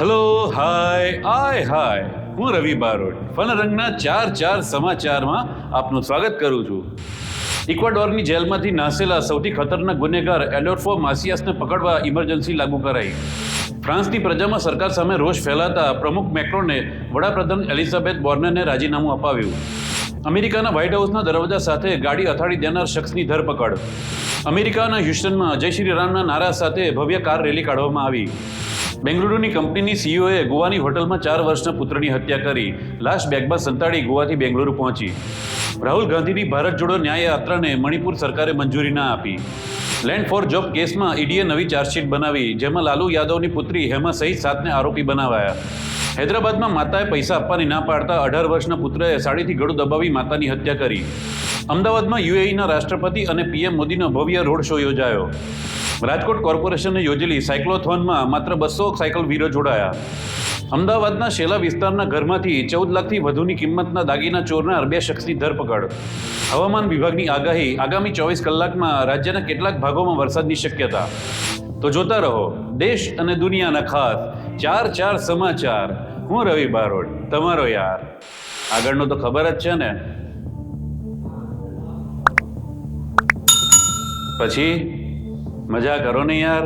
Hello hi આય હાય હું રવિ Barot fun રંગના ચાર ચાર સમાચારમાં આપનું સ્વાગત કરું છું. ઇક્વાડોરની જેલમાંથી નાસેલા સૌથી ખતરનાક ગુનેગાર એડોર્ફો માસિયાસને પકડવા ઇમરજન્સી લાગુ કરાઈ. ફ્રાન્સની પ્રજામાં સરકાર સામે રોષ ફેલાતા પ્રમુખ મેક્રોને વડાપ્રધાન એલિઝાબેથ બોર્નરને રાજીનામું અપાવ્યું. અમેરિકાના વ્હાઇટ હાઉસના દરવાજા સાથે ગાડી અથાડી દેનાર શખ્સની ધરપકડ. અમેરિકાના હ્યુસ્ટનમાં જય શ્રી રામના નારા સાથે ભવ્ય કાર રેલી કાઢવામાં આવી. બેંગલુરુની કંપનીની સીઈઓએ ગોવાની હોટલમાં ચાર વર્ષના પુત્રની હત્યા કરી. લાશ બેગમાં સંતાડી ગોવાથી બેંગલુરુ પહોંચી. રાહુલ ગાંધીની ભારત જોડો ન્યાય યાત્રાને મણિપુર સરકારે મંજૂરી ના આપી. લેન્ડ ફોર જોબ કેસમાં ઈડીએ નવી ચાર્જશીટ બનાવી, જેમાં લાલુ યાદવની પુત્રી હેમા સહિત સાતને આરોપી બનાવાયા. હૈદરાબાદમાં માતાએ પૈસા આપવાની ના પાડતા અઢાર વર્ષના પુત્રએ સાડીથી ગળું દબાવી માતાની હત્યા કરી. અમદાવાદમાં યુએઈના રાષ્ટ્રપતિ અને પીએમ મોદીનો ભવ્ય રોડ શો યોજાયો. રાજકોટ કોર્પોરેશને યોજેલી સાયક્લોથોનમાં માત્ર બસો સાયકલ વીરો જોડાયા. અમદાવાદના શેલા વિસ્તારના ઘરમાંથી ચૌદ લાખથી વધુની કિંમતના દાગીના ચોરનાર બે શખ્સની ધરપકડ. હવામાન વિભાગની આગાહી આગામી ચોવીસ કલાકમાં રાજ્યના કેટલાક ભાગોમાં વરસાદની શક્યતા. તો જોતા રહો, દેશ અને દુનિયાના ખાસ ચાર ચાર સમાચાર. હું રવિ બારોડ, તમારો યાર. આગળનો તો ખબર જ છે ને. પછી? મજા કરો ને યાર.